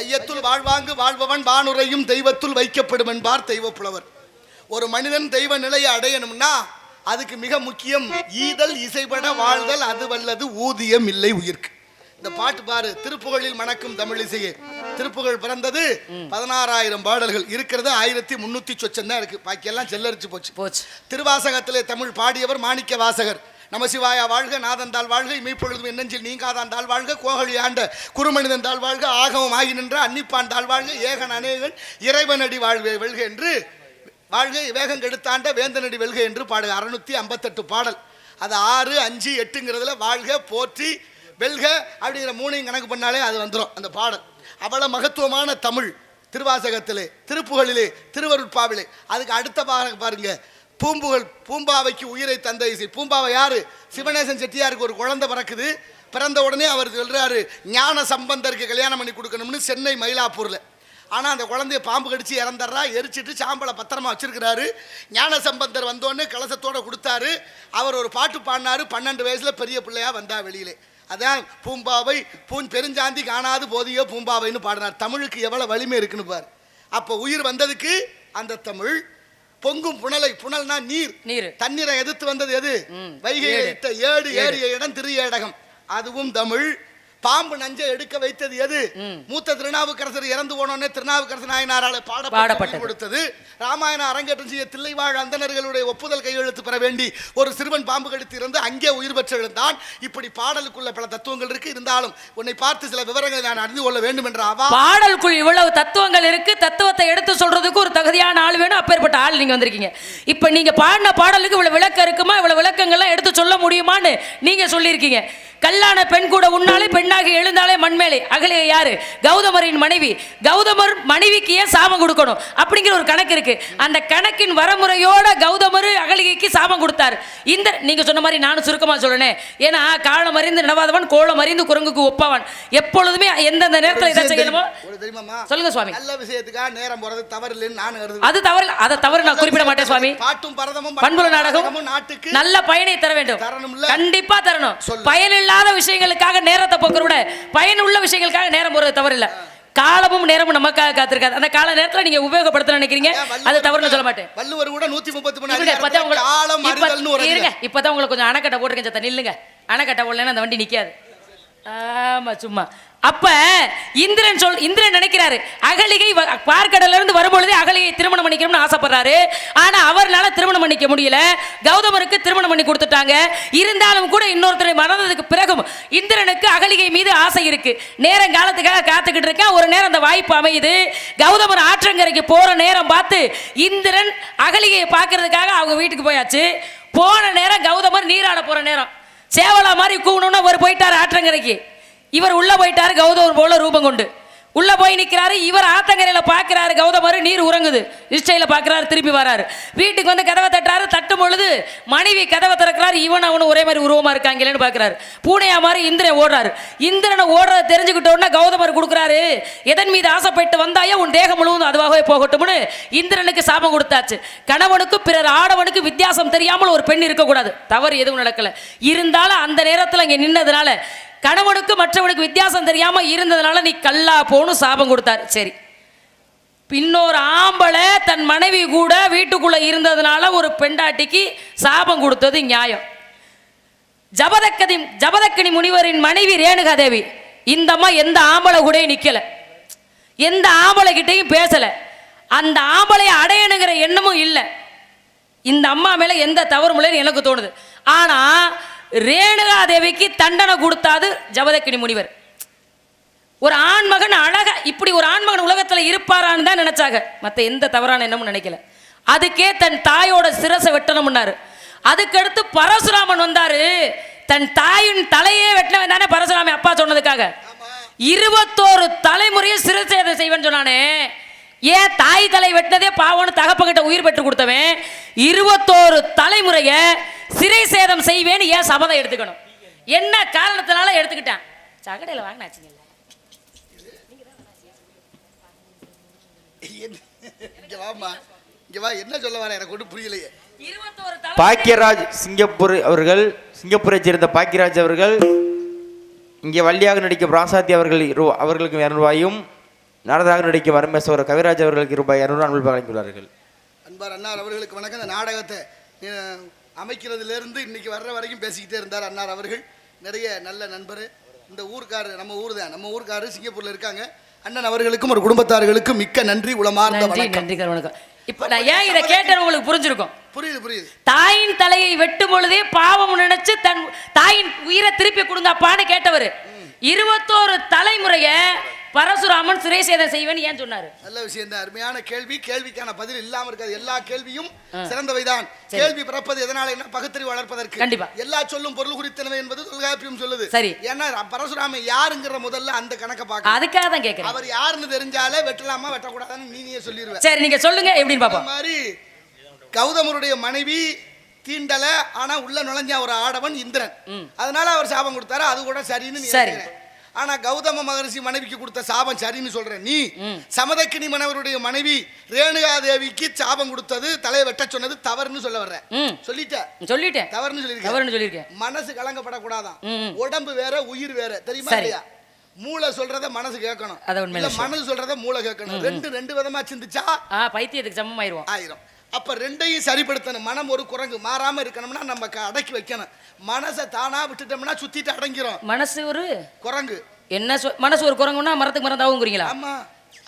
வையத்துள் வாழ்வாங்கு வாழ்பவன் வானுரையும் தெய்வத்துள் வைக்கப்படும் என்பார் தெய்வ புலவர் ஒரு மனிதன் தெய்வ நிலையை அடையணும்னா அதுக்கு மிக முக்கியம் ஈதல் இசைபட வாழ்தல் அது வல்லது ஊதியம் இல்லை உயிர்க்கு. இந்த பாட்டு பாரு திருப்புகழில் மணக்கும் தமிழ் இசையே. திருப்புகழ் பிறந்தது பதினாறாயிரம் பாடல்கள். இருக்கிறது ஆயிரத்தி முன்னூத்தி சொச்சம் தான் இருக்கு. பாக்கியெல்லாம் செல்லரிச்சு போச்சு. போச்சு. திருவாசகத்திலே தமிழ் பாடியவர் மாணிக்க வாசகர் நமசிவாயா வாழ்க நாதந்தால் வாழ்க இமைப்பொழுதும் என்னெஞ்சில் நீங்காதான் வாழ்க கோகழி ஆண்ட குருமனிதன் தாழ் வாழ்க ஆகமம் ஆகி நின்ற அன்னிப்பான் தாழ் வாழ்க ஏகன் அநேகன் இறைவனடி வாழ்க வெல்க என்று வாழ்க வேகம் கெடுத்தாண்ட வேந்தனடி வெல்க என்று பாடுக. அறுநூத்தி ஐம்பத்தெட்டு பாடல். அது ஆறு அஞ்சு எட்டுங்கிறதுல வாழ்க போற்றி வெல்க அப்படிங்கிற மூணையும் கணக்கு பண்ணாலே அது வந்துடும் அந்த பாடல். அவ்வளவு மகத்துவமான தமிழ் திருவாசகத்திலே திருப்புகளிலே திருவருட்பாவிலே. அதுக்கு அடுத்த பாருங்க பாருங்க. பூம்புகள் பூம்பாவைக்கு உயிரை தந்த இசை. பூம்பாவை யாரு? சிவநேசன் செட்டியாருக்கு ஒரு குழந்தை பிறக்குது. பிறந்த உடனே அவர் சொல்றாரு ஞான சம்பந்தருக்கு கல்யாணம் பண்ணி கொடுக்கணும்னு சென்னை மயிலாப்பூர்ல. ஆனால் அந்த குழந்தைய பாம்பு கடிச்சு இறந்துடுறா எரிச்சிட்டு சாம்பலை பத்திரமா வச்சிருக்கிறாரு. ஞான சம்பந்தர் வந்தோடனே கலசத்தோடு கொடுத்தாரு. அவர் ஒரு பாட்டு பாடினாரு பன்னெண்டு வயசுல பெரிய பிள்ளையா வந்தா வெளியிலே. அதான் பூம்பாவை பூன் பெருஞ்சாந்தி காணாது போதியோ பூம்பாவைன்னு பாடினார். தமிழுக்கு எவ்வளோ வலிமை இருக்குன்னு பார். அப்போ உயிர் வந்ததுக்கு அந்த தமிழ் பொங்கும் புனலை புனல்னா நீர். நீர். தண்ணீரை எதிர்த்து வந்தது எது? வைகை ஏடு. இட்ட ஏடு ஏறிய இடம் திரு ஏடகம் அதுவும் தமிழ். பாம்பு நஞ்சை எடுக்க வைத்தது எது. மூத்த திருநாவுக்கரசர் இறந்து போனோடனே திருநாவுக்கரசர் நாயனாரால. பாடப்பட்டு கொடுத்தது. ராமாயண அரங்கேற்றம் செய்ய தில்லைவாழ் அந்தணர்களுடைய ஒப்புதல் கையெழுத்து பெற வேண்டி ஒரு சிறுவன் பாம்பு கடித்து இருந்து அங்கே உயிர் பெற்று எழுந்தான் இப்படி பாடலுக்குள்ள பல தத்துவங்கள் இருக்கு. இருந்தாலும் உன்னை பார்த்து சில விவரங்களை நான் அறிந்து கொள்ள வேண்டும் என்ற அவா பாடலுக்குள் இவ்வளவு தத்துவங்கள் இருக்கு. தத்துவத்தை எடுத்து சொல்றதுக்கு ஒரு தகுதியான ஆள் வேணும். அப்பேற்பட்ட ஆள் நீங்க வந்திருக்கீங்க. இப்ப நீங்க பாடின பாடலுக்கு இவ்வளவு விளக்கம் இருக்குமா? இவ்வளவு விளக்கங்கள்லாம் எடுத்து சொல்ல முடியுமான்னு நீங்க சொல்லியிருக்கீங்க. கல்லான பெண் கூட உன்னாலே பெண்ணாக எழுந்தாலே மண்மேலே. அகலிய யாரு? கௌதமரின் மனைவி. கௌதமர் மனைவிக்கு ஏன் சாபம் கொடுக்கணும்? அப்படிங்கிற ஒரு கணக்கு இருக்கு. அந்த கணக்கின் வரமுறையோட கௌதமர் அகலிகைக்கு சாபம் கொடுத்தாரு. இந்த நீங்க சொன்ன மாதிரி நானும் சுருக்கமா சொல்றேன் ஏன்னா காலம் அறிந்து நடவாதவன் கோலம் அறிந்து குரங்குக்கு ஒப்பவன். எப்பொழுதுமே எந்தெந்த நேரத்தில் இதை செய்யணுமோ சொல்லுங்க சுவாமி. நல்ல விஷயத்துக்காக நேரம் போறது தவறு இல்லைன்னு நான் அது தவறு அதை தவறு நான் குறிப்பிட மாட்டேன் சுவாமி. பாட்டும் பரதமும் பண்புல நாடகம் நாட்டுக்கு நல்ல பயனை தர வேண்டும்? கண்டிப்பா தரணும். சொல்லு. பயனில்லாத விஷயங்களுக்காக நேரத்தை போக்குற விட பயனுள்ள விஷயங்களுக்காக நேரம் போறது தவறு இல்ல காலமும் நேரமும் நமக்காக காத்திருக்காது. அந்த கால நேரத்துல நீங்க உபயோகப்படுத்த நினைக்கிறீங்க? அது தவறுன்னு சொல்ல மாட்டேன். வள்ளுவர் கூட நூத்தி முப்பத்தி மூணு இருங்க, இப்பதான் உங்களுக்கு- கொஞ்சம் அணைக்கட்டை போட்டுருக்கேன் நில்லுங்க. அணைக்கட்டை போடலன்னா அந்த வண்டி நிக்காது. ஆமா சும்மா. அப்ப இந்திரன் சொல் இந்திரன் நினைக்கிறாரு அகலிகை வ- இருந்து வரும்பொழுதே அகலிகை திருமணம் பண்ணிக்கணும்னு ஆசைப்படுறாரு. ஆனா அவர்னால திருமணம் பண்ணிக்க முடியல. கௌதமருக்கு திருமணம் பண்ணி கொடுத்துட்டாங்க. இருந்தாலும் கூட இன்னொருத்தரை மறந்ததுக்கு பிறகும் இந்திரனுக்கு அகலிகை மீது ஆசை இருக்கு. நேரம் காலத்துக்காக காத்துக்கிட்டு இருக்கேன் ஒரு நேரம் அந்த வாய்ப்பு அமையுது. கௌதமர் ஆற்றங்கரைக்கு போற நேரம் பார்த்து இந்திரன் அகலிகையை பார்க்கறதுக்காக அவங்க வீட்டுக்கு போயாச்சு. போன நேரம் கௌதமர் நீராட போற நேரம். சேவலா மாதிரி கூவணும்னு அவர் போயிட்டார் ஆற்றங்கரைக்கு. இவர் உள்ளே போயிட்டாரு கௌதவர் போல ரூபம் கொண்டு. உள்ள போய் நிற்கிறாரு இவர் ஆத்தங்கரையில் பார்க்கிறாரு கௌதமர் நீர் உறங்குது. நிஷ்டையில் பார்க்குறாரு திரும்பி வராரு. வீட்டுக்கு வந்து கதவை தட்டுறாரு தட்டும் பொழுது மனைவி கதவை திறக்கிறாரு இவன் அவனும் ஒரே மாதிரி உருவமாக இருக்காங்களேன்னு பார்க்குறாரு. பூனையா மாதிரி இந்திரன் ஓடுறாரு. இந்திரனை ஓடுறத தெரிஞ்சுக்கிட்ட உடனே கௌதமர் கொடுக்குறாரு எதன் மீது ஆசைப்பட்டு வந்தாயோ உன் தேகம் முழுவதும் அதுவாகவே போகட்டும்னு இந்திரனுக்கு சாபம் கொடுத்தாச்சு. கணவனுக்கு பிறர் ஆடவனுக்கு வித்தியாசம் தெரியாமல் ஒரு பெண் இருக்கக்கூடாது. தவறு எதுவும் நடக்கல. இருந்தாலும் அந்த நேரத்தில் அங்கே நின்னதுனால கணவனுக்கு மற்றவனுக்கு வித்தியாசம் தெரியாம இருந்ததுனால நீ கல்லா போன்னு சாபம் கொடுத்தாரு. சரி. இன்னொரு ஆம்பளை தன் மனைவி கூட வீட்டுக்குள்ள இருந்ததுனால ஒரு பெண்டாட்டிக்கு சாபம் கொடுத்தது நியாயம். ஜபதக்கதி ஜபதக்கனி முனிவரின் மனைவி ரேணுகாதேவி இந்த அம்மா எந்த ஆம்பளை கூட நிக்கல. எந்த ஆம்பளை கிட்டையும் பேசல. அந்த ஆம்பளையை அடையணுங்கிற எண்ணமும் இல்லை. இந்த அம்மா மேல எந்த தவறும் இல்லைன்னு எனக்கு தோணுது. ஆனா ரேணுகா தேவிக்கு தண்டனை கொடுத்தாது ஜபதக்கினி முனிவர். ஒரு ஆண்மகன் அழகா இப்படி ஒரு ஆண்மகன் உலகத்துல இருப்பாரான்னு தான் நினைச்சாங்க. மத்த எந்த தவறான எண்ணமும் நினைக்கல. அதுக்கே தன் தாயோட சிரசை வெட்டணும்னாரு. அதுக்கடுத்து பரசுராமன் வந்தாரு. தன் தாயின் தலையே வெட்டினவன் தானே பரசுராமன் அப்பா சொன்னதுக்காக. இருபத்தோரு தலைமுறையை சிறுசேதம் செய்வேன்னு சொன்னானே. ஏன் தாய் தலை வெட்டினதே பாவம்னு தகப்பகிட்ட உயிர் பெற்று கொடுத்தவன்? இருபத்தோரு தலைமுறைய சிறை சேதம் செய்வேன்னு ஏன் சபதம் எடுத்துக்கணும்? என்ன காரணத்தினால எடுத்துக்கிட்டான்? சகடையில் வாங்கினாச்சுங்கல்ல இங்க வாம்மா. இங்க வா என்ன சொல்ல வர? எனக்கு ஒன்றும் புரியலையே. பாக்கியராஜ் சிங்கப்பூர் அவர்கள் சிங்கப்பூரைச் சேர்ந்த பாக்கியராஜ் அவர்கள் இங்கே வள்ளியாக நடிக்கும் ராசாத்தி அவர்கள் அவர்களுக்கு இரநூறுவாயும் நாடதாக நடிக்கும் வரமேஸ்வர கவிராஜ் அவர்களுக்கு ரூபாய் இரநூறு அன்பு வழங்கியுள்ளார்கள். அன்பார் அண்ணார் அவர்களுக்கு வணக்கம். இந்த நாடகத்தை அமைக்கிறதுலேருந்து இன்னைக்கு வர்ற வரைக்கும் பேசிக்கிட்டே இருந்தார் அண்ணார் அவர்கள். நிறைய நல்ல நண்பர். இந்த ஊர்க்காரு நம்ம ஊர் தான். நம்ம ஊர்க்காரு சிங்கப்பூர்ல இருக்காங்க. அண்ணன் அவர்களுக்கும் ஒரு குடும்பத்தார்களுக்கும் மிக்க நன்றி உளமார்ந்த நன்றி வணக்கம். நன்றி சார் வணக்கம். இப்போ நான் ஏன் இதை கேட்டேன்னு உங்களுக்கு புரிஞ்சிருக்கும்? புரியுது புரியுது. தாயின் தலையை வெட்டும் பொழுதே பாவம் நினைச்சு தன் தாயின் உயிரை திருப்பி கொடுங்க அப்பான்னு கேட்டவர் இருபத்தோரு தலைமுறைய பரசுராமன் சிறை சேதம் செய்வேன்னு ஏன் சொன்னாரு? நல்ல விஷயம் தான் அருமையான கேள்வி கேள்விக்கான பதில் இல்லாம இருக்காது. எல்லா கேள்வியும் சிறந்தவைதான். கேள்வி பிறப்பது எதனால என்ன? பகுத்தறிவு வளர்ப்பதற்கு. கண்டிப்பா. எல்லா சொல்லும் பொருள் குறித்தனவை என்பது தொல்காப்பியம் சொல்லுது. சரி. ஏன்னா பரசுராமன் யாருங்கிற முதல்ல அந்த கணக்கை பார்க்க அதுக்காக தான் கேட்கிறேன் அவர் யாருன்னு தெரிஞ்சாலே வெட்டலாமா வெட்டக்கூடாதுன்னு நீயே சொல்லிடுவேன் சரி நீங்க சொல்லுங்க எப்படின்னு பாப்போம் மாதிரி கௌதமருடைய மனைவி தீண்டல ஆனா உள்ள நுழைஞ்ச ஒரு ஆடவன் இந்திரன். அதனால அவர் சாபம் கொடுத்தாரு அது கூட சரின்னு சரி. ஆனா கௌதம மகரிஷி மனைவிக்கு கொடுத்த சாபம் சரின்னு சொல்றேன். நீ சமதக்கினி மனைவருடைய மனைவி ரேணுகா தேவிக்கு சாபம் கொடுத்தது தலையை வெட்ட சொன்னது தவறுன்னு சொல்ல வர்ற. ம். சொல்லிட்ட? சொல்லிட்டேன். தவறுன்னு சொல்லிருக்க தவறுன்னு சொல்லியிருக்கேன். மனசு கலங்கப்படக்கூடாதான். உடம்பு வேற உயிர் வேற தெரியுமா. இல்லையா? மூளை சொல்றத மனசு கேட்கணும். மனசு சொல்றத மூளை கேட்கணும். ரெண்டு ரெண்டு விதமா சிந்திச்சா பைத்தியத்துக்கு சமமாயிருவோம் ஆயிரும். அப்ப ரெண்டையும் சரிப்படுத்தணும். மனம் ஒரு குரங்கு மாறாம இருக்கணும்னா நம்ம அடக்கி வைக்கணும். மனசை தானா விட்டுட்டோம்னா சுத்திட்டு அடங்கிரும். மனசு ஒரு குரங்கு. என்ன மனசு ஒரு குரங்குன்னா மரத்துக்கு மரம் தாவுங்கிறீங்களா? ஆமா.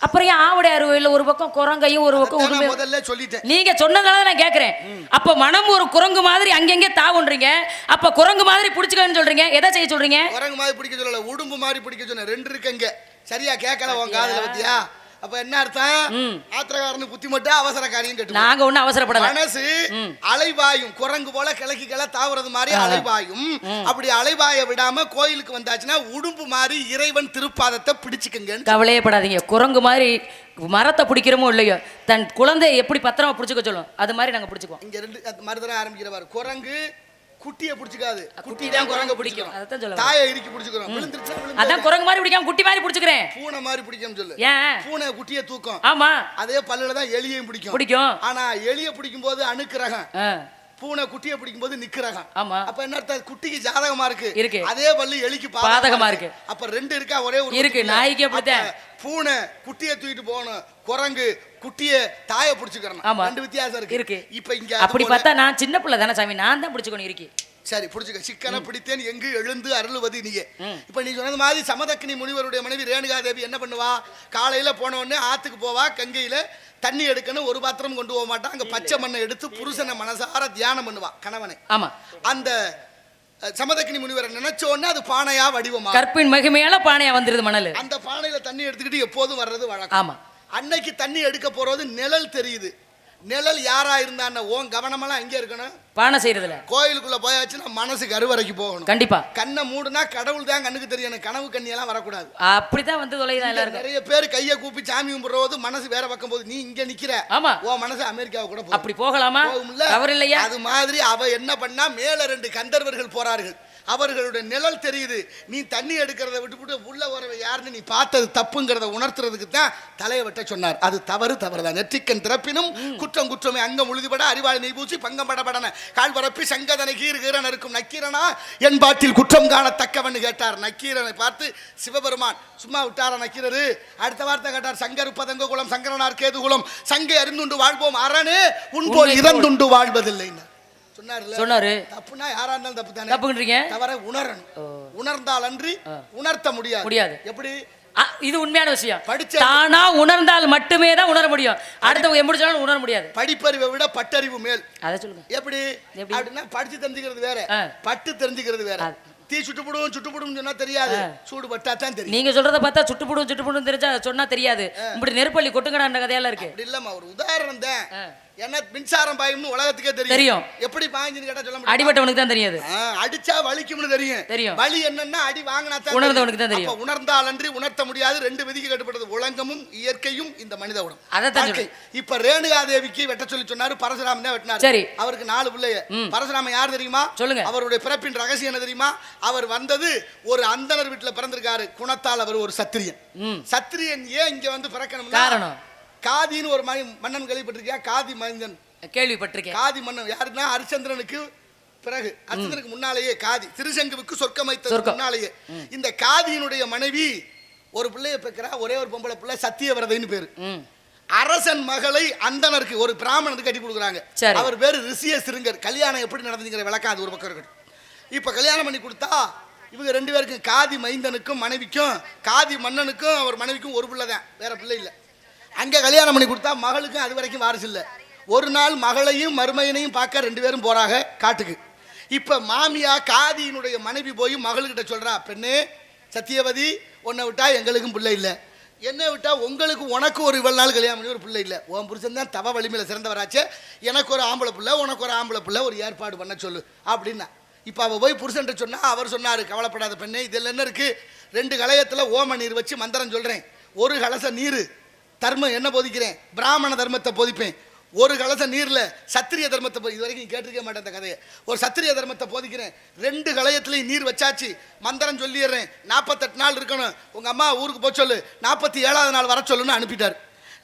அப்புறம் ஏன் ஆவுடை அறுவையில் ஒரு பக்கம் குரங்கையும் ஒரு பக்கம் முதல்ல சொல்லிட்டேன். நீங்க சொன்னதால நான் கேக்குறேன். அப்ப மனம் ஒரு குரங்கு மாதிரி அங்கங்கே தாவுன்றீங்க? அப்ப குரங்கு மாதிரி புடிச்சுக்கன்னு சொல்றீங்க. எதை செய்ய சொல்றீங்க? குரங்கு மாதிரி பிடிக்க சொல்லல உடும்பு மாதிரி பிடிக்க சொன்ன ரெண்டு இருக்குங்க சரியா கேட்கல உன் காதுல பத்தியா? அப்ப என்ன அர்த்தம்? ஆத்திரக்காரனு புத்தி மட்டும் அவசரக்காரியும் கட்டு நாங்க ஒண்ணும் அவசரப்படல. மனசு அலைபாயும் குரங்கு போல கிழக்கு கிள தாவுறது மாதிரி அலைபாயும் அப்படி அலைபாய விடாம கோயிலுக்கு வந்தாச்சுன்னா உடும்பு மாதிரி இறைவன் திருப்பாதத்தை பிடிச்சுக்கங்கன்னு கவலையே படாதீங்க. குரங்கு மாதிரி மரத்தை பிடிக்கிறமோ இல்லையோ தன் குழந்தையை எப்படி பத்திரமா பிடிச்சுக்க சொல்லும்? அது மாதிரி நாங்க பிடிச்சுக்குவோம். இங்க ரெண்டு மறுதரம் ஆரம்பிக்கிறவாரு. குரங்கு குட்டியை பிடிச்சிக்காது. குட்டி தான் குரங்க பிடிக்கும். சொல்ல தாயை இறுக்கி பிடிச்சுக்கிறோம் விழுந்துருச்சா அதான் குரங்கு மாதிரி பிடிக்காம குட்டி மாதிரி பிடிச்சுக்கிறேன். பூனை மாதிரி பிடிக்கும் சொல்லு. ஏன்? பூனை குட்டியை தூக்கும். ஆமா. அதே பல்லுல தான் எலியையும் பிடிக்கும். பிடிக்கும். ஆனா எலிய பிடிக்கும் போது அணுக்கிறகம் பூனை குட்டியை பிடிக்கும் போது நிக்கிறகம் ஆமா. அப்ப என்ன அர்த்தம்? குட்டிக்கு ஜாதகமா இருக்கு. இருக்கு. அதே பல்லு எலிக்கு பாதகமா இருக்கு. அப்ப ரெண்டு இருக்கா? ஒரே ஒரு இருக்கு. நாய்க்கு அப்படித்தான். பூனை குட்டியை தூக்கிட்டு போகணும். குரங்கு குட்டிய தாயை பிடிச்சுக்கிறணும். ஆமா. ரெண்டு வித்தியாசம் இருக்கு. இருக்கு. இப்ப இங்க அப்படி பார்த்தா நான் சின்ன பிள்ளை தானே சாமி. நான் தான் பிடிச்சுக்கணும் இருக்கி சரி புடிச்சுக்க. சிக்கனை பிடித்தேன். எங்கு எழுந்து அருளுவது நீயே. இப்ப நீ சொன்னது மாதிரி சமதக்கினி முனிவருடைய மனைவி ரேணுகா தேவி என்ன பண்ணுவா? காலையில போன உடனே ஆத்துக்கு போவா. கங்கையில தண்ணி எடுக்கணும். ஒரு பாத்திரம் கொண்டு போக மாட்டா. அங்க பச்சை மண்ணை எடுத்து புருஷனை மனசார தியானம் பண்ணுவா கணவனை. ஆமா. அந்த சமதக்கினி முனிவரை நினைச்ச உடனே அது பானையா வடிவமா? கற்பின் மகிமையால பானையா வந்துருது மணல். அந்த பானையில தண்ணி எடுத்துக்கிட்டு எப்போதும் வர்றது வழக்கம். ஆமா. அன்னைக்கு தண்ணி எடுக்க போறது நிழல் தெரியுது. நிழல் யாரா இருந்தான்னு ஓன் கவனமெல்லாம் எங்க இருக்கணும். பானை செய்யறதுல கோயிலுக்குள்ள போயாச்சுன்னா மனசு கருவறைக்கு போகணும். கண்டிப்பா. கண்ணை மூடுனா கடவுள் தான் கண்ணுக்கு தெரியணும் கனவு கண்ணியெல்லாம் வரக்கூடாது. அப்படித்தான் வந்து தொலைதான் எல்லாருக்கும். நிறைய பேர் கையை கூப்பி சாமி கும்பிடுறது மனசு வேற பக்கம் போகுது நீ இங்க நிக்கிற. ஆமா. உன் மனசு அமெரிக்காவை கூட. அப்படி போகலாமா? தவறு இல்லையா அது மாதிரி அவ என்ன பண்ணா மேல ரெண்டு கந்தர்வர்கள் போறார்கள். அவர்களுடைய நிழல் தெரியுது. நீ தண்ணி எடுக்கிறத விட்டுவிட்டு உள்ள வரவ யாருன்னு நீ பார்த்தது தப்புங்கிறத உணர்த்துறதுக்கு தான் தலையை வெட்ட சொன்னார். அது தவறு தவறுதான். நெற்றிக்கண் திறப்பினும் குற்றம் குற்றமே. அங்கம் உழுதுபட அறிவாளி நெய் பூசி பங்கம் படபடன. கால் பரப்பி சங்கதனை கீறு கீரன் இருக்கும் நக்கீரனா? என் பாட்டில் குற்றம் காணத்தக்கவன் கேட்டார். நக்கீரனை பார்த்து சிவபெருமான் சும்மா விட்டாரா நக்கீரரு? அடுத்த வார்த்தை கேட்டார் சங்கர் பதங்க குலம் சங்கரனார் கேது குலம் சங்கை அறிந்துண்டு வாழ்வோம் அரணே. உன்போல் உண்மை இறந்துண்டு வாழ்வதில்லை சொன்னார்ல? சொன்னாரு. தப்புனா யாரா இருந்தாலும் தப்பு தானே தப்புன்றீங்க? தவற உணரணும். உணர்ந்தால் அன்றி உணர்த்த முடியாது. முடியாது. எப்படி? இது உண்மையான விஷயம். படிச்ச- தானா உணர்ந்தால் மட்டுமே தான் உணர முடியும். அடுத்தவங்க எப்படி சொன்னாலும் உணர முடியாது. படிப்பறிவை விட பட்டறிவு மேல். அதை சொல்லுங்க. எப்படி? அப்படின்னா படிச்சு தெரிஞ்சுக்கிறது வேற. பட்டு தெரிஞ்சுக்கிறது வேற. தீ சுட்டுப்படும் சுட்டுப்படும் சொன்னா தெரியாது. சூடு பட்டா தான் தெரியும். நீங்க சொல்றத பார்த்தா சுட்டுப்புடும் சுட்டுப்புடும் தெரிஞ்சா சொன்னா தெரியாது. இப்படி நெருப்பள்ளி கொட்டுங்கடான்ற கதையெல்லாம் இருக்கு. இல்லம்மா ஒரு உதாரணம் தான். ஏன்னா மின்சாரம் பாயும்னு உலகத்துக்கே தெரியும். தெரியும். எப்படி பாயுதுன்னு கேட்டா சொல்ல முடியும்? அடிபட்டவனுக்கு தான் தெரியாது அடிச்சா வலிக்கும்னு தெரியும். தெரியும். வலி என்னன்னா அடி வாங்கினா தான் உணர்ந்தவனுக்கு தான் தெரியும். உணர்ந்தால் அன்றி உணர்த்த முடியாது. ரெண்டு விதிக்கு கட்டுப்பட்டது. உலகமும் இயற்கையும் இந்த மனித உடம் அதைத்தான் வாழ்க்கை. இப்ப ரேணுகா தேவிக்கு வெட்ட சொல்லி சொன்னாரு. பரசுராமன் தான் வெட்டினாரு. சரி. அவருக்கு நாலு பிள்ளைய. பரசுராமன் யார் தெரியுமா? சொல்லுங்க. அவருடைய பிறப்பின் ரகசியம் என்ன தெரியுமா? அவர் வந்தது ஒரு அந்தனர் வீட்டுல பிறந்திருக்காரு. குணத்தால் அவர் ஒரு சத்திரியன். சத்திரியன் ஏன் இங்க வந்து பிறக்கணும்னா காரணம். காதின்னு ஒரு மணி மன்னன் கேள்விப்பட்டிருக்கியா? காதி மனிதன். கேள்விப்பட்டிருக்கேன். காதி மன்னன் யாருன்னா? ஹரிச்சந்திரனுக்கு பிறகு ஹரிச்சந்திரனுக்கு முன்னாலேயே காதி திருசங்குவுக்கு சொர்க்கம் வைத்தது சொர்க்கம். முன்னாலேயே. இந்த காதியினுடைய மனைவி ஒரு பிள்ளைய பெக்கிறா ஒரே ஒரு பொம்பளை பிள்ளை சத்தியவரதைன்னு பேரு. அரசன் மகளை அந்தனருக்கு ஒரு பிராமணனுக்கு கட்டி கொடுக்குறாங்க. அவர் பேரு ரிஷிய சிறுங்கர் கல்யாணம் எப்படி நடந்துங்கிற விளக்கம் அது ஒரு பக்கம் இருக்கட்டும். இப்ப கல்யாணம் பண்ணி கொடுத்தா இவங்க ரெண்டு பேருக்கும் காதி மைந்தனுக்கும் மனைவிக்கும் காதி மன்னனுக்கும் அவர் மனைவிக்கும் ஒரு பிள்ளை தான் வேற பிள்ளை இல்லை. அங்கே கல்யாணம் பண்ணி கொடுத்தா மகளுக்கும் அது வரைக்கும் வாரிசு இல்லை. ஒரு நாள் மகளையும் மருமையனையும் பார்க்க ரெண்டு பேரும் போறாங்க காட்டுக்கு. இப்போ மாமியா காதியினுடைய மனைவி போய் மகள்கிட்ட சொல்றா பெண்ணே சத்தியவதி உன்னை விட்டா எங்களுக்கும் பிள்ளை இல்லை. என்னை விட்டா உங்களுக்கு உனக்கு ஒரு இவ்வளவு நாள் கல்யாணம் பண்ணி ஒரு பிள்ளை இல்லை. உன் புருஷன் தான் தவ வலிமையில் சிறந்தவராச்சே. எனக்கு ஒரு ஆம்பளை பிள்ளை உனக்கு ஒரு ஆம்பளை பிள்ளை ஒரு ஏற்பாடு பண்ண சொல்லு. அப்படின்னா. இப்போ அவள் போய் புருஷன்ட்டு சொன்னா அவர் சொன்னார் கவலைப்படாத பெண்ணே இதில் என்ன இருக்கு? ரெண்டு கலையத்தில் ஓம நீர் வச்சு மந்திரம் சொல்கிறேன் ஒரு கலச நீர் தர்மம் என்ன போதிக்கிறேன்? பிராமண தர்மத்தை போதிப்பேன். ஒரு கலச நீரில் சத்திரிய தர்மத்தை இது வரைக்கும் கேட்டிருக்க மாட்டேன் அந்த கதையை. ஒரு சத்திரிய தர்மத்தை போதிக்கிறேன். ரெண்டு கலையத்துலையும் நீர் வச்சாச்சு. மந்திரம் சொல்லிடுறேன். நாற்பத்தெட்டு நாள் இருக்கணும். உங்க அம்மா ஊருக்கு போக சொல்லு. நாற்பத்தி ஏழாவது நாள் வர சொல்லுன்னு அனுப்பிட்டார்.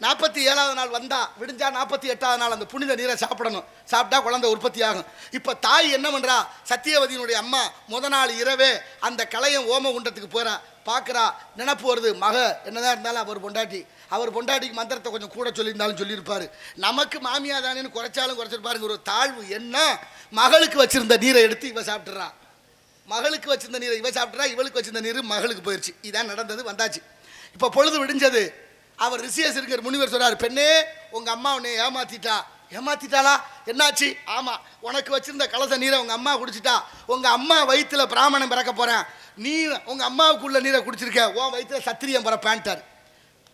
நாற்பத்தி ஏழாவது நாள் வந்தா விடிஞ்சா நாற்பத்தி எட்டாவது நாள் அந்த புனித நீரை சாப்பிடணும். சாப்பிட்டா குழந்தை உற்பத்தி ஆகும் இப்போ தாய் என்ன பண்றா? சத்தியவதியினுடைய அம்மா முத நாள் இரவே அந்த கலையம் ஓம குண்டத்துக்கு போறா. பார்க்குறா நினப்பு வருது மக. என்னதான் இருந்தாலும் அவர் பொண்டாட்டி. அவர் பொண்டாட்டிக்கு மந்திரத்தை கொஞ்சம் கூட சொல்லியிருந்தாலும் சொல்லியிருப்பார். நமக்கு மாமியா தானேன்னு குறைச்சாலும் குறைச்சிருப்பாருங்க ஒரு தாழ்வு என்ன? மகளுக்கு வச்சிருந்த நீரை எடுத்து இவ சாப்பிட்றா மகளுக்கு வச்சிருந்த நீரை இவ சாப்பிட்றா இவளுக்கு வச்சிருந்த நீர் மகளுக்கு போயிடுச்சு இதான் நடந்தது வந்தாச்சு. இப்போ பொழுது விடிஞ்சது. அவர் ரிஷியசிருங்கர் முனிவர் சொல்றாரு பெண்ணே உங்கள் அம்மா உன்னை ஏமாத்திட்டா. ஏமாத்திட்டாளா? என்னாச்சு? ஆமாம் உனக்கு வச்சிருந்த கலச நீரை உங்கள் அம்மா குடிச்சிட்டா. உங்கள் அம்மா வயிற்றில் பிராமணன் பிறக்க போகிறேன் நீ உங்கள் அம்மாவுக்குள்ள நீரை குடிச்சிருக்க. உன் வயிற்றில் சத்திரியம் பிறப்பான்ட்டார்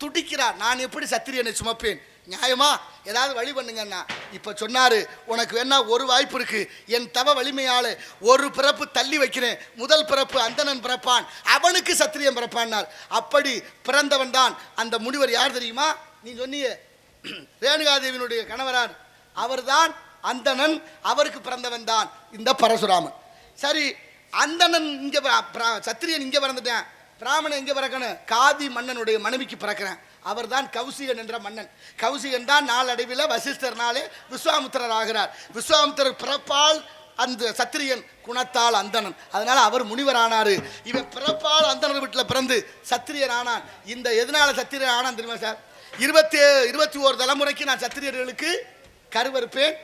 துடிக்கிறா. நான் எப்படி சத்திரியனை சுமப்பேன்? நியாயமா? ஏதாவது வழி பண்ணுங்கண்ணா இப்போ சொன்னார் உனக்கு வேணா ஒரு வாய்ப்பு இருக்குது என் தவ வலிமையால் ஒரு பிறப்பு தள்ளி வைக்கிறேன். முதல் பிறப்பு அந்தணன் பிறப்பான். அவனுக்கு சத்திரியம் பிறப்பான்னார் அப்படி பிறந்தவன் தான் அந்த முனிவர் யார் தெரியுமா? நீ சொன்னிய ரேணுகாதேவியினுடைய கணவரார். அவர்தான் அந்தணன் அவருக்கு பிறந்தவன் தான் இந்த பரசுராமன். சரி அந்தணன் இங்கே சத்திரியன் இங்கே பிறந்துட்டேன். பிராமணன் எங்கே பிறக்கணும்? காதி மன்னனுடைய மனைவிக்கு பிறக்கிறேன். அவர்தான் கௌசிகன் என்ற மன்னன். கௌசிகன் தான் நாளடைவில் வசிஷ்டர்னாலே விஸ்வாமித்திரர் ஆகிறார் விஸ்வாமித்திரர் பிறப்பால் அந்த சத்திரியன் குணத்தால் அந்தணன். அதனால அவர் முனிவர் ஆனார் இவன் பிறப்பால் அந்தனர் வீட்டில் பிறந்து சத்திரியன் ஆனான் இந்த எதனால சத்திரியன் ஆனான் தெரியுமா சார்? இருபத்தி இருபத்தி ஓரு தலைமுறைக்கு நான் சத்திரியர்களுக்கு கருவறுப்பேன்.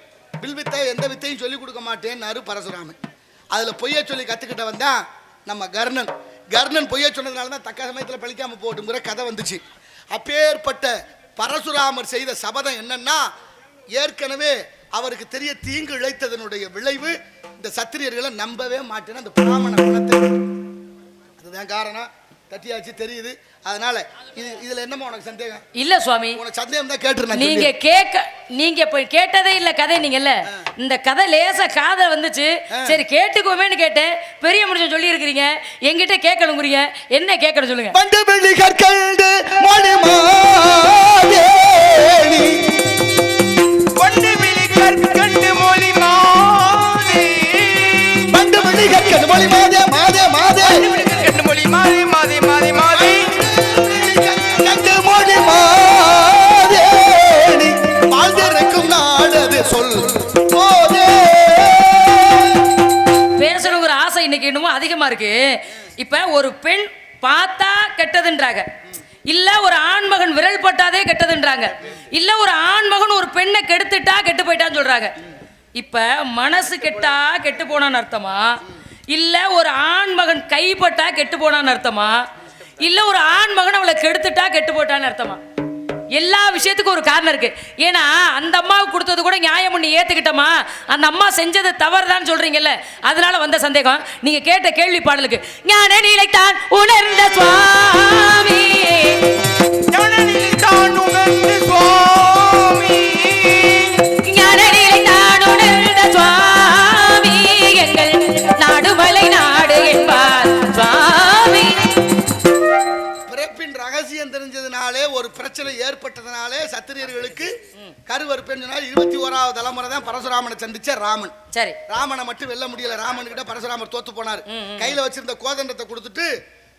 வில்வித்தை எந்த வித்தையும் சொல்லிக் கொடுக்க மாட்டேன்னாரு பரசுராமன். அதில் பொய்ய சொல்லி கற்றுக்கிட்டவன் தான் நம்ம கர்ணன். கர்ணன் பொய்ய சொன்னதுனால தான் தக்க சமயத்தில் பழிக்காமல் போட்டுங்கிற கதை வந்துச்சு. அப்பேற்பட்ட பரசுராமர் செய்த சபதம் என்னன்னா ஏற்கனவே அவருக்கு தெரிய தீங்கு இழைத்ததனுடைய விளைவு இந்த சத்திரியர்களை நம்பவே மாட்டேன்னு அந்த பிராமண குணத்தை அதுதான் காரணம். தட்டியாச்சு தெரியுது. அதனால இது இதுல என்னம்மா உனக்கு சந்தேகம்? இல்ல சுவாமி. உனக்கு சந்தேகம் தான் கேட்டுருந்தேன் நீங்க கேட்க நீங்க இப்ப கேட்டதே இல்ல கதை நீங்கல்ல இந்த கதை லேசா காதை வந்துச்சு. சரி கேட்டுக்கோமேன்னு கேட்டேன். பெரிய மனுஷன் சொல்லி இருக்கிறீங்க என்கிட்ட கேட்கணுங்கிறீங்க. என்ன கேட்கணும் சொல்லுங்க. பண்டுபிள்ளி கற்கண்டு மணிமாதேவி இருக்கு இப்ப ஒரு பெண் பார்த்தா கெட்டதுன்றாங்க. இல்ல ஒரு ஆண்மகன் விரல் பட்டாதே கெட்டதுன்றாங்க. இல்ல ஒரு ஆண்மகன் ஒரு பெண்ணை கெடுத்துட்டா கெட்டு போயிட்டான்னு சொல்றாங்க. இப்ப மனசு கெட்டா கெட்டு போனான்னு அர்த்தமா? இல்ல ஒரு ஆண்மகன் கைப்பட்டா கெட்டு போனான்னு அர்த்தமா? இல்ல ஒரு ஆண்மகன் அவளை கெடுத்துட்டா கெட்டு போட்டான்னு அர்த்தமா? எல்லா விஷயத்துக்கும் ஒரு காரணம் இருக்கு. ஏன்னா அந்த அம்மாவுக்கு கொடுத்தது கூட நியாயம் பண்ணி ஏற்றுக்கிட்டோமா அந்த அம்மா செஞ்சது தவறுதான் சொல்றீங்கல்ல. அதனால வந்த சந்தேகம். நீங்க கேட்ட கேள்வி பாடலுக்கு ஞான நிலைத்தான் உணர்ந்த சுவாமி உணர்ந்த பிரச்சனை ஏற்பட்டதுனாலே சத்திரியர்களுக்கு கருவறுப்பேன்னு சொன்னால் இருபத்தி ஓராவது தலைமுறை தான் பரசுராமனை சந்திச்ச ராமன். சரி. ராமனை மட்டும் வெல்ல முடியல. ராமன் கிட்ட பரசுராமர் தோத்து போனார். கையில வச்சிருந்த கோதண்டத்தை கொடுத்துட்டு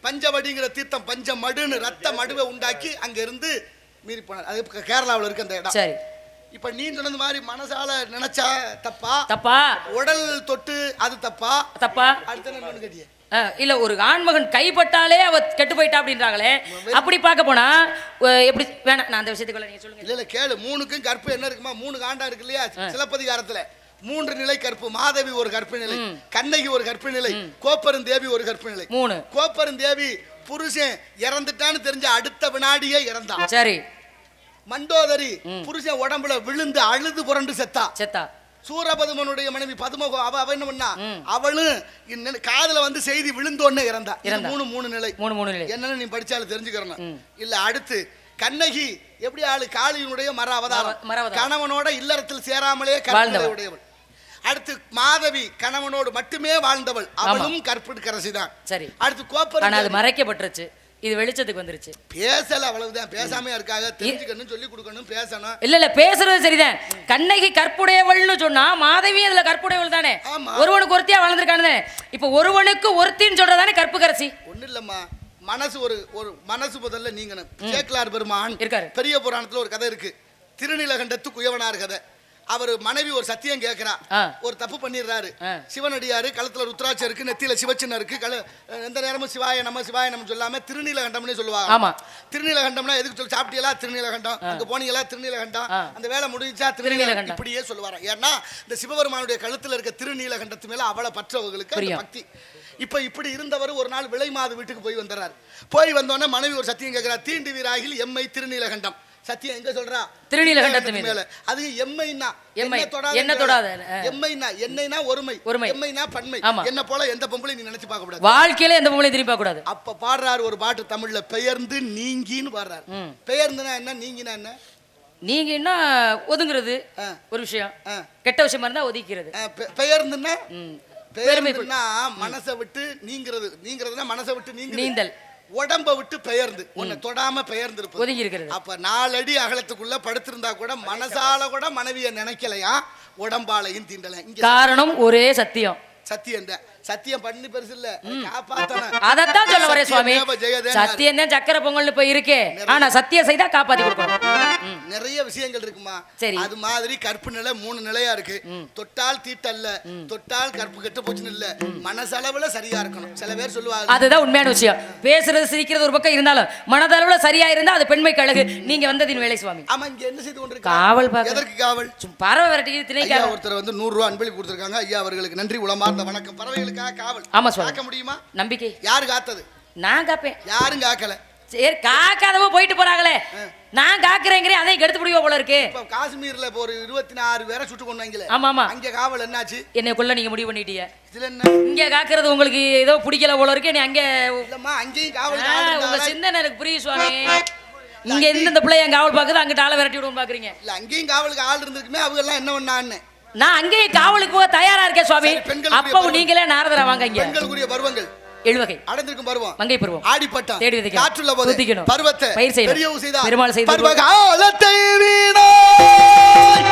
பஞ்சவடிங்கிற தீர்த்தம் பஞ்ச மடுன்னு ரத்த மடுவை உண்டாக்கி அங்க இருந்து மீறி போனார். அது கேரளாவுல இருக்கு அந்த இடம். சரி. இப்ப நீ சொன்னது மாதிரி மனசால நினைச்சா தப்பா? தப்பா? உடல் தொட்டு அது தப்பா? தப்பா? அடுத்த என்ன கேட்டிய? இல்ல ஒரு ஆண்மகன் கைப்பட்டாலே அவ கெட்டு போயிட்டா அப்படின்றாங்களே. அப்படி பார்க்க போனா எப்படி வேணாம் நான் அந்த விஷயத்துக்குள்ள நீங்க சொல்லுங்க. இல்ல இல்ல கேளு. மூணுக்கும் கற்பு என்ன இருக்குமா? மூணு காண்டா இருக்கு இல்லையா? சிலப்பதிகாரத்துல. மூன்று நிலை கற்பு. மாதவி ஒரு கற்பு நிலை கண்ணகி ஒரு கற்பு நிலை கோப்பெருந்தேவி ஒரு கற்பு நிலை மூணு கோப்பெருந்தேவி புருஷன் இறந்துட்டான்னு தெரிஞ்ச அடுத்த வினாடியே இறந்தான். சரி. மண்டோதரி புருஷன் உடம்புல விழுந்து அழுது புரண்டு செத்தா. செத்தா. சூரபதுமனுடைய மனைவி பதுமகோ அவ அவ என்ன பண்ணா? அவளும் காதுல வந்து செய்தி விழுந்தோன்னு இறந்தா. மூணு மூணு நிலை. மூணு மூணு நிலை. என்னன்னு நீ படிச்சாலும் தெரிஞ்சுக்கிறணும். இல்ல அடுத்து கண்ணகி எப்படி ஆளு? காளியினுடைய மர அவதாரம். கணவனோட இல்லறத்தில் சேராமலே. உடையவள். அடுத்து மாதவி கணவனோடு மட்டுமே வாழ்ந்தவள். அவளும் கற்பிற்கரசி தான் சரி. அடுத்து கோப்பர் மறைக்கப்பட்டுருச்சு. இது வெளிச்சத்துக்கு வந்துருச்சு. பேசல அவ்வளவுதான். பேசாம இருக்காங்க தெரிஞ்சுக்கணும் சொல்லி கொடுக்கணும் பேசணும். இல்ல இல்ல பேசுறது சரிதான். கண்ணகி கற்புடையவள்னு சொன்னா மாதவி அதுல கற்புடையவள் தானே. ஒருவனுக்கு ஒருத்தியா வளர்ந்துருக்கானு இப்ப ஒருவனுக்கு ஒருத்தின்னு சொல்றதானே கற்புக்கரசி? ஒண்ணு இல்லம்மா. மனசு ஒரு ஒரு மனசு முதல்ல நீங்கணும். சேக்கலார் பெருமான் இருக்காரு. பெரிய புராணத்துல ஒரு கதை இருக்கு. திருநீலகண்டத்து குயவனார் கதை. அவர் மனைவி ஒரு சத்தியம் கேட்கிறா. ஒரு தப்பு பண்ணிடுறாரு. சிவனடியாரு கழுத்துல ருத்ராட்சம் இருக்கு நெத்தியில சிவச்சின்னம் இருக்கு கழு எந்த நேரமும் சிவாய நம்ம சிவாய நம்ம சொல்லாம திருநீலகண்டம்னு சொல்லுவாங்க ஆமா. திருநீலகண்டம்னா எதுக்கு சொல்லி சாப்பிட்டீங்களா திருநீலகண்டம் அங்க போனீங்களா திருநீலகண்டம். அந்த வேலை முடிஞ்சா திருநீலகண்டம். இப்படியே சொல்லுவாராம் ஏன்னா இந்த சிவபெருமானுடைய கழுத்துல இருக்க திருநீலகண்டத்து மேல அவளை பற்றவர்களுக்கு. பக்தி இப்ப இப்படி இருந்தவர் ஒரு நாள் விலை மாது வீட்டுக்கு போய் வந்துறாரு போய் வந்தோடனே மனைவி ஒரு சத்தியம் கேட்கிறா தீண்டு வீராகில் எம்மை திருநீலகண்டம் சத்தியம் எங்க சொல்றா திருநீலகண்டத்து மேல. அது எம்மைன்னா எம்மை. என்ன தொடாத என்ன தொடாத, ஆ. எம்மைன்னா என்னைனா ஒருமை ஒருமை. எம்மைனா பன்மை ஆமா. என்ன போல எந்த பொம்பளை நீ நினைச்சு பார்க்க கூடாது வாழ்க்கையில எந்த பொம்பளையும் திரும்பி பார்க்க கூடாது அப்ப பாடுறாரு ஒரு பாட்டு தமிழ்ல பெயர்ந்து நீங்கின்னு பாடுறாரு. பெயர்ந்துனா என்ன நீங்கினா என்ன நீங்க என்ன ஒதுங்குறது. ஒரு விஷயம். கெட்ட விஷயமா இருந்தா ஒதுக்கிறது பெயர்ந்துன்னா. பெயர்ந்துன்னா மனசை விட்டு நீங்கிறது நீங்கிறதுனா மனசை விட்டு நீங்க நீந்தல். உடம்ப விட்டு பெயர்ந்து உன்னை தொடாம பெயர்ந்து இருப்பது ஒதுங்கி இருக்கிறது அப்ப நாலடி அகலத்துக்குள்ள படுத்திருந்தா கூட மனசால கூட மனைவிய நினைக்கலையா? உடம்பாலையும் தீண்டல காரணம் ஒரே சத்தியம். சத்தியம் தான். சத்தியம் பண்ணி பெருசு இல்ல. அதத்தான் சொல்ல வரேன் சுவாமி. சத்தியம் தான் சக்கரை பொங்கல் இப்ப இருக்கே. ஆனா சத்தியம் செய்தா காப்பாத்தி கொடுக்கணும் நிறைய விஷயங்கள் இருக்குமா? சரி. அது மாதிரி கற்பு நிலை மூணு நிலையா இருக்கு. தொட்டால் தீட்டல்ல தொட்டால் கற்பு கெட்டு போச்சுன்னு இல்ல. மனசளவுல சரியா இருக்கணும். சில பேர் சொல்லுவாங்க. அதுதான் உண்மையான விஷயம். பேசுறது சிரிக்கிறது ஒரு பக்கம் இருந்தாலும் மனதளவுல சரியா இருந்தா அது பெண்மை கழகு நீங்க வந்ததின் வேலை சுவாமி. ஆமா இங்க என்ன செய்து கொண்டிருக்க? காவல் எதற்கு காவல்? பறவை விரட்டி திணைக்காக ஒருத்தர் வந்து நூறு ரூபா அன்பளிப்பு கொடுத்திருக்காங்க. ஐயா அவர்களுக்கு நன்றி. உளமார்ந்த வணக்கம். பறவைகளுக்காக காவல். ஆமா. காக்க முடியுமா? நம்பிக்கை. யாரு காத்தது? நான் காப்பேன். யாரும் காக்கல. சரி காக்காதவ போயிட்டு போறாங்களே. நான் காக்குறேங்கிறேன் அதையும் கெடுத்து முடியுவா போல இருக்கு. இப்ப காஷ்மீர்ல இப்ப ஒரு இருபத்தி நாலு பேரை சுட்டு கொண்டாங்களே ஆமா ஆமா அங்க காவல் என்னாச்சு? என்னைக்குள்ள நீங்க முடிவு பண்ணிட்டீங்க. இதுல என்ன? இங்க காக்குறது உங்களுக்கு ஏதோ பிடிக்கல போல இருக்கு நீ அங்க இல்லம்மா அங்கேயும் காவல் உங்க சிந்தனை எனக்கு புரியுது சுவாமி. இங்க இருந்து இந்த பிள்ளைய காவல் பாக்குது அங்கிட்ட ஆளை விரட்டி விடுவோம் பாக்குறீங்க. இல்ல அங்கேயும் காவலுக்கு ஆள் இருந்திருக்குமே அவங்க எல்லாம் என்ன பண்ணான்னு. நான் அங்கேயே காவலுக்கு தயாரா இருக்கேன் சுவாமி. அப்பவும் பருவம். நீங்களே நாரதரா வாங்க இங்க. பெண்களுக்குரிய பருவங்கள். எழுவகை அடைந்திருக்கும் பருவம் மங்கை பருவம் ஆடிப்பட்டம் தேடி விதைக்கணும். காற்றுள்ள போது சுத்திக்கணும். பருவத்தை பயிர் செய்யணும். பெரியவு செய்தார் பெருமாள் செய்த பருவ பொருள். காலத்தை வீணாய்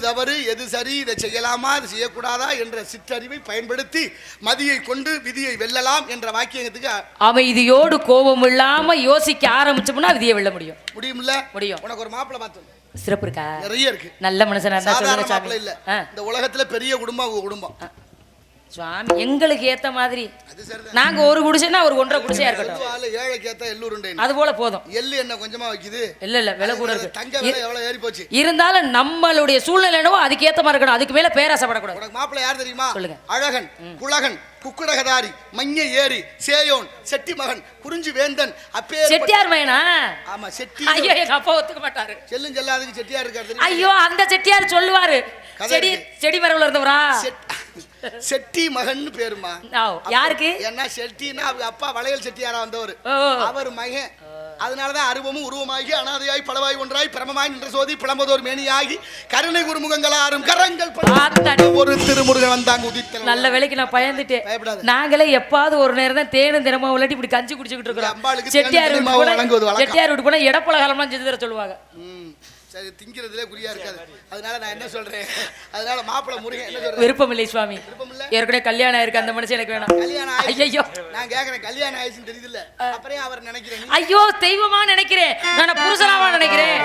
தவறு எது சரி இதை செய்யலாமா இது செய்யக்கூடாதா என்ற சிற்றறிவை பயன்படுத்தி மதியை கொண்டு விதியை வெல்லலாம் என்ற வாக்கியத்துக்கு அமைதியோடு கோபம் இல்லாம யோசிக்க ஆரம்பிச்சோம்னா விதியை வெல்ல முடியும். முடியும்ல? முடியும். உனக்கு ஒரு மாப்பிள்ளை பார்த்தோம் சிறப்பு இருக்கா? நிறைய இருக்கு. நல்ல மனுஷனா சாதாரண மாப்பிள்ளை இல்ல. இந்த உலகத்துல பெரிய குடும்பம் குடும்பம். சுவாமி எங்களுக்கு ஏத்த மாதிரி. நாங்க ஒரு குடிசைன்னா ஒரு ஒன்றரை குடிசையா இருக்கட்டும். ஏழைக்கு ஏத்த எள்ளூருண்டை அது போல போதும். எள்ளு என்ன கொஞ்சமா வைக்குது? இல்ல இல்ல விலை கூட இருக்கு. தங்க விலை எவ்வளவு ஏறி போச்சு இருந்தாலும் நம்மளுடைய சூழ்நிலை என்னவோ அதுக்கு ஏத்த மாதிரி இருக்கணும். அதுக்கு மேல பேராசப்படக்கூடாது. உனக்கு மாப்பிள்ளை யார் தெரியுமா? சொல்லுங்க. அழகன் குலகன் குக்குடகதாரி மஞ்ச ஏரி சேயோன் செட்டி மகன் குறிஞ்சி வேந்தன் அப்பே செட்டியார் மையனா? ஆமா செட்டி ஐயோ எங்க அப்பா ஒத்துக்க மாட்டாரு. செல்லும் செல்லாதுக்கு செட்டியார் இருக்காரு? ஐயோ அந்த செட்டியார் சொல்லுவாரு. செடி. செடி மரவுல இருந்தவரா? செட்டி மகன் பேருமா. யாருக்கு? ஏன்னா செட்டின்னா அவங்க அப்பா வளையல் செட்டியாரா வந்தவர். அவர் மகன். அதனாலதான் அருவமும் உருவமாகி அனாதையாய் பலவாய் ஒன்றாய் பிரமமாய் நின்ற சோதி பிளம்பதோர் மேனியாகி கருணை குருமுகங்களாரும் கரங்கள் பல- ஆத்தாடி. ஒரு திருமுருகன் வந்தாங்க உதித்தல் நல்ல வேலைக்கு நான் பயந்துட்டேன். நாங்களே எப்பாவது ஒரு நேரம் தான் தேனும் தினமும் விளையாட்டி இப்படி கஞ்சி குடிச்சுக்கிட்டு இருக்கிறோம். செட்டியார் வீட்டு போனா. செட்டியார் வீட்டு போனா இடப்பலகாரம்லாம் செஞ்சு தர சொல்லுவாங்க. சரி திங்கிறதுலே குறியா இருக்காது. அதனால நான் என்ன சொல்றேன்? அதனால மாப்பிளை முருகன் என்ன சொல்றேன் விருப்பம் இல்லை சுவாமி? ஏற்கனவே கல்யாணம் ஆயிருக்கு அந்த மனுஷன் எனக்கு வேணாம். கல்யாணம். ஐயோ நான் கேக்குறேன் கல்யாணம் ஆயிடுச்சுன்னு தெரியுதுல்ல? அப்புறம் அவர் நினைக்கிறேன் ஐயோ தெய்வமா நினைக்கிறேன். நான் புருஷனாவா நினைக்கிறேன்.